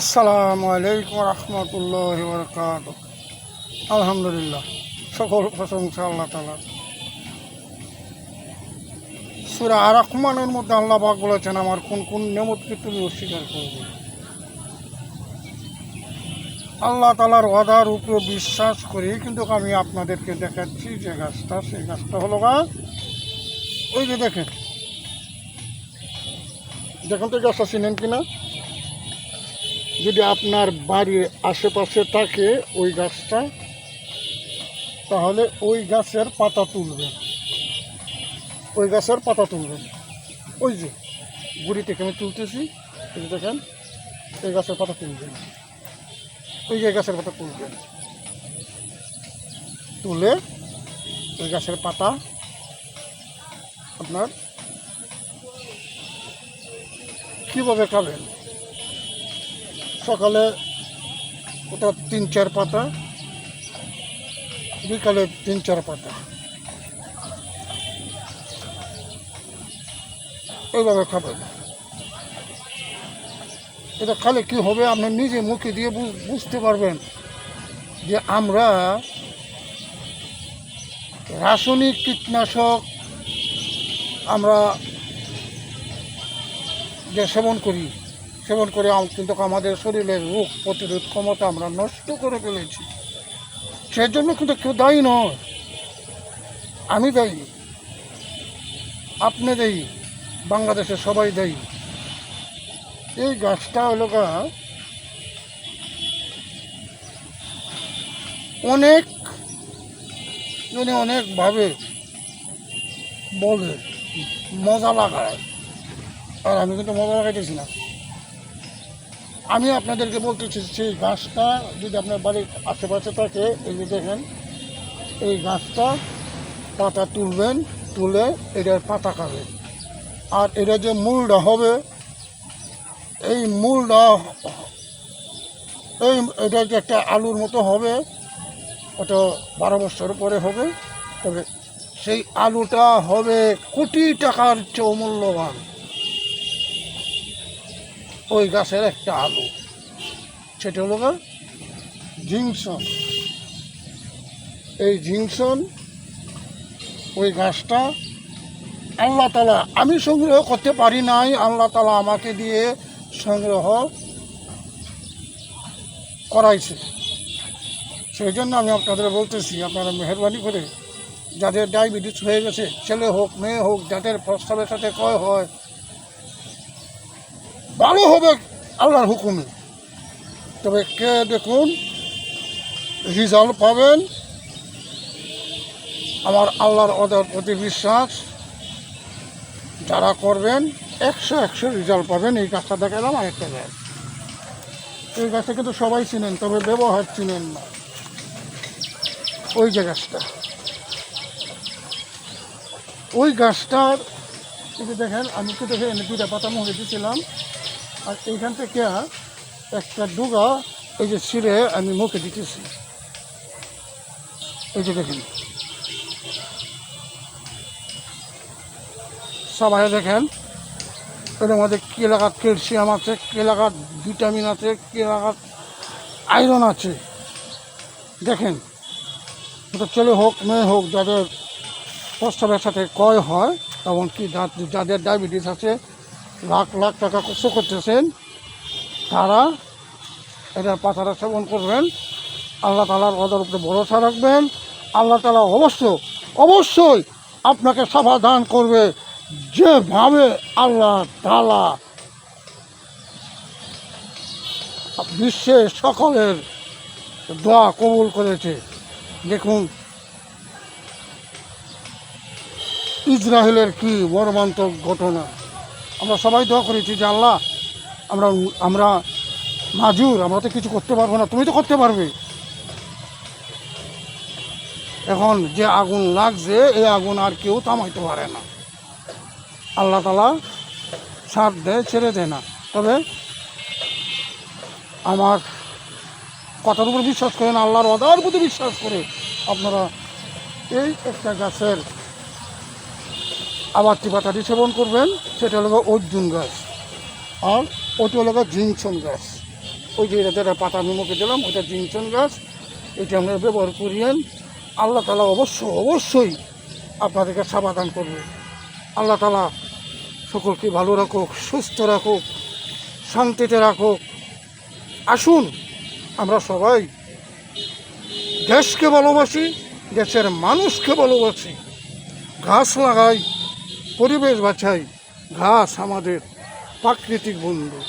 আসসালামু আলাইকুম রহমতুল্লাহ বরকাত আলহামদুলিল্লাহ, সকল প্রশংসা আল্লাহ তালা সুরা আর রহমানের মধ্যে আল্লাহ পাক বলেছেন, আমার কোন কোন নেমতকে তুমি অস্বীকার করবে? আল্লাহ তালার ওয়াদার উপরে বিশ্বাস করি, কিন্তু আমি আপনাদেরকে দেখাচ্ছি যে গাছটা, সেই গাছটা হলো গা, ওই যে দেখেন। দেখুন তো গাছটা চিনেন কিনা? যদি আপনার বাড়ির আশেপাশে থাকে ওই গাছটা, তাহলে ওই গাছের পাতা তুলবেন। ওই গাছের পাতা তুলবেন। ওই যে, গুড়ি থেকে আমি তুলতেছি দেখেন, এই গাছের পাতা তুলবেন। ওই যে গাছের পাতা তুলবেন। তুলে ওই গাছের পাতা আপনার কীভাবে খাবেন সকালে ওটা তিন চার পাতা, বিকালে তিন চার পাতা। এইভাবে খাবেন এটা খালে কি হবে আপনি নিজে মুখে দিয়ে বুঝতে পারবেন যে আমরা রাসায়নিক কীটনাশক আমরা যে সেবন করি সেবন করে কিন্তু আমাদের শরীরের রোগ প্রতিরোধ ক্ষমতা আমরা নষ্ট করে ফেলেছি। সেজন্য কিন্তু কেউ দায়ী নয়। আমি দায়ী। আপনি দায়ী। বাংলাদেশের সবাই দায়ী। এই গাছটা হলো অনেক মানে অনেকভাবে বলে, মজা লাগায়। আর আমি কিন্তু মজা লাগাইতেছি না। আমি আপনাদেরকে বলতেছি সেই গাছটা যদি আপনার বাড়ির আশেপাশে থাকে, এই যে দেখেন, এই গাছটা পাতা তুলবেন, তুলে এটার পাতা খাবেন। আর এটা যে মূলটা হবে, এই মূলটা, এই এটা যে একটা আলুর মতো হবে, ওটা বারো বছর পরে হবে, তবে সেই আলুটা হবে কোটি টাকার চেয়েও মূল্যবান। ওই গাছের একটা আলু। সেটা হলো গা জিংসন এই জিংসন ওই গাছটা আল্লাহ তালা, আমি সংগ্রহ করতে পারি নাই, আল্লাহ তালা আমাকে দিয়ে সংগ্রহ করাইছে। সেই জন্য আমি আপনাদের বলতেছি, আপনারা মেহরবানি করে যাদের ডায়াবেটিস হয়ে গেছে, ছেলে হোক, মেয়ে হোক, যাদের প্রস্তাবের সাথে কয় হয় ভালো হবে আল্লাহর হুকুমে। তবে কে দেখুন, রেজাল্ট পাবেন। আমার আল্লাহর ওদের প্রতি বিশ্বাস। যারা করবেন, একশো একশো রেজাল্ট পাবেন। এই গাছটা দেখালাম আরেকটা গাছ। এই গাছটা কিন্তু সবাই চিনেন, তবে ব্যবহার চিনেন না। ওই যে গাছটা। ওই গাছটার এই যে দেখেন, আমি তো দেখে এনে দুইটা পাতা মুখে দিয়েছিলাম আর এইখান থেকে একটা ডুগা, এই যে ছিঁড়ে আমি মুখে দিতেছি। এই যে দেখেন। সবাই দেখেন, এর মধ্যে কেলাকার ক্যালসিয়াম আছে কেলাকার ভিটামিন আছে কেলাকার আয়রন আছে। দেখেন, এটা ছেলে হোক মেয়ে হোক, যাদের প্রস্তাবের সাথে কয় হয় এমনকি যাদের ডায়াবেটিস আছে, লাখ লাখ টাকা কষ্ট করতেছেন, তারা এটার পাতাটা সেবন করবেন। আল্লাহ তালার ওদের উপরে ভরসা রাখবেন। আল্লাহ তালা অবশ্য অবশ্যই আপনাকে সমাধান করবে। যেভাবে আল্লাহ তালা বিশ্বের সকলের দোয়া কবুল করেছে। দেখুন ইসরায়েলের কি মর্মান্তক ঘটনা? আমরা সবাই দোয়া করেছি যে আল্লাহ, আমরা আমরা মাজুর, আমরা তো কিছু করতে পারব না, তুমি তো করতে পারবে। এখন যে আগুন লাগছে, এই আগুন আর কেউ থামাইতে পারে না। আল্লাহ তালা সাথ দেয়, ছেড়ে দেয় না। তবে আমার কথার উপর বিশ্বাস করেন, আল্লাহর অদার প্রতি বিশ্বাস করে আপনারা এই একটা গাছের আবারটি পাতাটি সেবন করবেন, সেটা হলো অর্জুন গাছ আর ওটি হলো জিনসন গাছ। ওই যে যেটা পাতা আমি মুখে দিলাম, ওইটা জিনসন গাছ। এটা আমরা ব্যবহার করিয়েন আল্লাহ তালা অবশ্য অবশ্যই আপনাদেরকে সমাধান করবে। আল্লাহ তালা সকলকে ভালো রাখুক, সুস্থ রাখুক, শান্তিতে রাখুক। আসুন, আমরা সবাই দেশকে ভালোবাসি, দেশের মানুষকে ভালোবাসি। গাছ লাগাই পরিবেশ বাছাই ঘাস আমাদের প্রাকৃতিক বন্ধু।